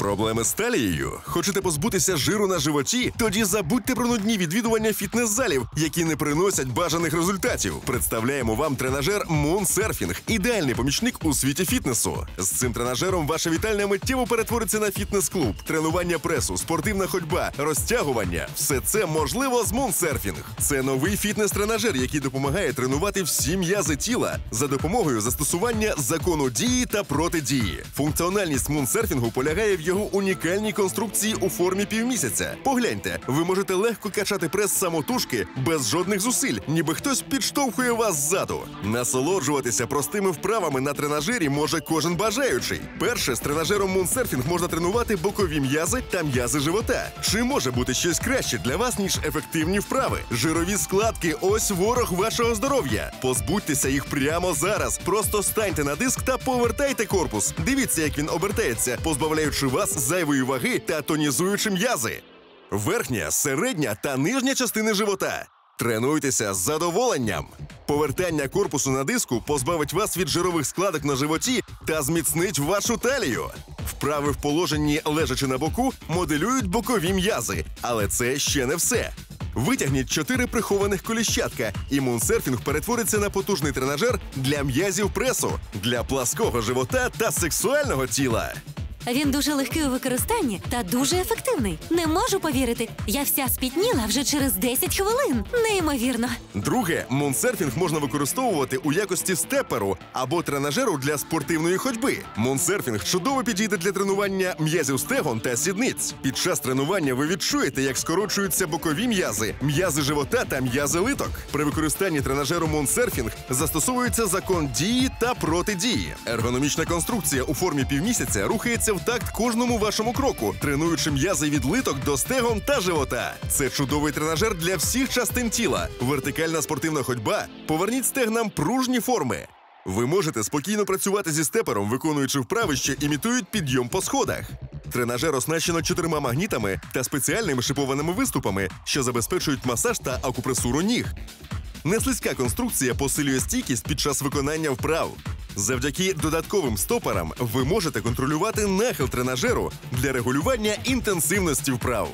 Проблеми з талією? Хочете позбутися жиру на животі? Тоді забудьте про нудні відвідування фітнес-залів, які не приносять бажаних результатів. Представляємо вам тренажер Moonsurfing – ідеальний помічник у світі фітнесу. З цим тренажером ваша вітальня миттєво перетвориться на фітнес-клуб, тренування пресу, спортивна ходьба, розтягування. Все це можливо з Moonsurfing. Це новий фітнес-тренажер, який допомагає тренувати всі м'язи тіла за допомогою застосування закону дії та протидії. Функціональність Moonsurfing полягає в його унікальній конструкції у формі півмісяця. Погляньте, ви можете легко качати прес самотужки без жодних зусиль, ніби хтось підштовхує вас ззаду. Насолоджуватися простими вправами на тренажері може кожен бажаючий. Перше з тренажером Moonsurfing можна тренувати бокові м'язи та м'язи живота. Чи може бути щось краще для вас, ніж ефективні вправи? Жирові складки ось ворог вашого здоров'я. Позбудьтеся їх прямо зараз. Просто станьте на диск та повертайте корпус. Дивіться, як він обертається, позбавляючи вас зайвої ваги та тонізуючи м'язи. Верхня, середня та нижня частини живота. Тренуйтеся з задоволенням. Повертання корпусу на диску позбавить вас від жирових складок на животі та зміцнить вашу талію. Вправи в положенні лежачи на боку моделюють бокові м'язи, але це ще не все. Витягніть чотири прихованих коліщатка, і мунсерфінг перетвориться на потужний тренажер для м'язів пресу, для плаского живота та сексуального тіла. Він дуже легкий у використанні та дуже ефективний. Не можу повірити. Я вся спітніла вже через 10 хвилин. Неймовірно. Друге, мунсерфінг можна використовувати у якості степеру або тренажеру для спортивної ходьби. Мунсерфінг чудово підійде для тренування м'язів стегон та сідниць. Під час тренування ви відчуєте, як скорочуються бокові м'язи, м'язи живота та м'язи литок. При використанні тренажеру мунсерфінг застосовується закон дії та протидії. Ергономічна конструкція у формі півмісяця рухається в такт кожному вашому кроку, тренуючи м'язи від литок до стегон та живота. Це чудовий тренажер для всіх частин тіла. Вертикальна спортивна ходьба. Поверніть стегнам пружні форми. Ви можете спокійно працювати зі степером, виконуючи вправи, що імітують підйом по сходах. Тренажер оснащено чотирма магнітами та спеціальними шипованими виступами, що забезпечують масаж та акупресуру ніг. Неслизька конструкція посилює стійкість під час виконання вправ. Завдяки додатковим стопорам ви можете контролювати нахил тренажеру для регулювання інтенсивності вправ.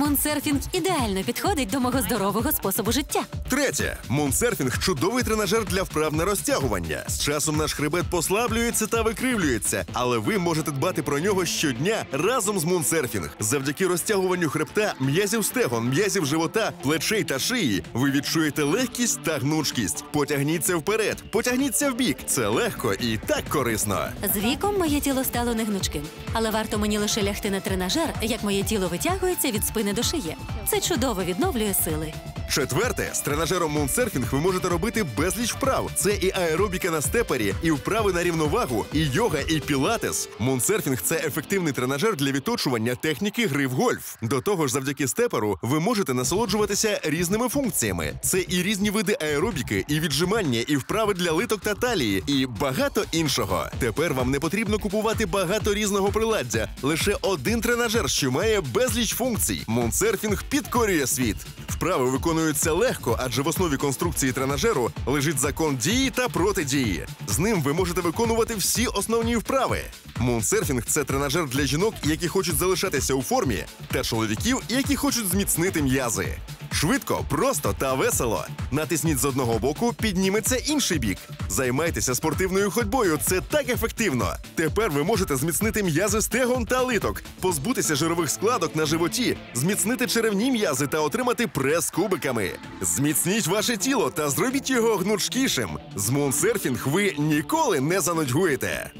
Мунсерфінг ідеально підходить до мого здорового способу життя. Третє. Мунсерфінг чудовий тренажер для вправ на розтягування. З часом наш хребет послаблюється та викривлюється, але ви можете дбати про нього щодня разом з мунсерфінг. Завдяки розтягуванню хребта, м'язів стегон, м'язів живота, плечей та шиї. Ви відчуєте легкість та гнучкість. Потягніться вперед, потягніться вбік. Це легко і так корисно. З віком моє тіло стало негнучким. Але варто мені лише лягти на тренажер, як моє тіло витягується від спини до шиї. Це чудово відновлює сили. Четверте, з тренажером Moonsurfing ви можете робити безліч вправ. Це і аеробіка на степері, і вправи на рівновагу, і йога, і пілатес. Moonsurfing – це ефективний тренажер для відточування техніки гри в гольф. До того ж, завдяки степеру ви можете насолоджуватися різними функціями. Це і різні види аеробіки, і віджимання, і вправи для литок та талії, і багато іншого. Тепер вам не потрібно купувати багато різного приладдя. Лише один тренажер, що має безліч функцій. Moonsurfing підкорює світ. Вправи виконуються легко, адже в основі конструкції тренажеру лежить закон дії та протидії. З ним ви можете виконувати всі основні вправи. Мунсерфінг це тренажер для жінок, які хочуть залишатися у формі, та чоловіків, які хочуть зміцнити м'язи. Швидко, просто та весело. Натисніть з одного боку, підніметься інший бік. Займайтеся спортивною ходьбою. Це так ефективно. Тепер ви можете зміцнити м'язи стегон та литок, позбутися жирових складок на животі, зміцнити черевні м'язи та отримати прес кубиками. Зміцніть ваше тіло та зробіть його гнучкішим. З Мунсерфінг ви ніколи не занудьгуєте.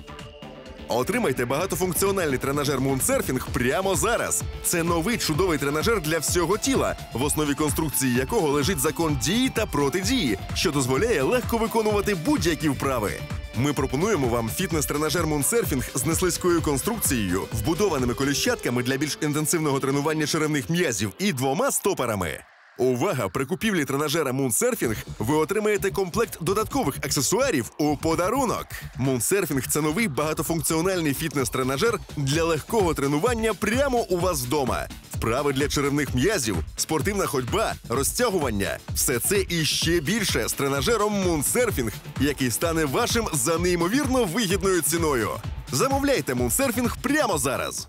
Отримайте багатофункціональний тренажер Moonsurfing прямо зараз. Це новий чудовий тренажер для всього тіла, в основі конструкції якого лежить закон дії та протидії, що дозволяє легко виконувати будь-які вправи. Ми пропонуємо вам фітнес-тренажер Moonsurfing з неслизькою конструкцією, вбудованими коліщатками для більш інтенсивного тренування черевних м'язів і двома стопорами. Увага! При купівлі тренажера Moonsurfing ви отримаєте комплект додаткових аксесуарів у подарунок. Moonsurfing – це новий багатофункціональний фітнес-тренажер для легкого тренування прямо у вас вдома. Вправи для черевних м'язів, спортивна ходьба, розтягування все це і ще більше з тренажером Moonsurfing, який стане вашим за неймовірно вигідною ціною. Замовляйте Moonsurfing прямо зараз.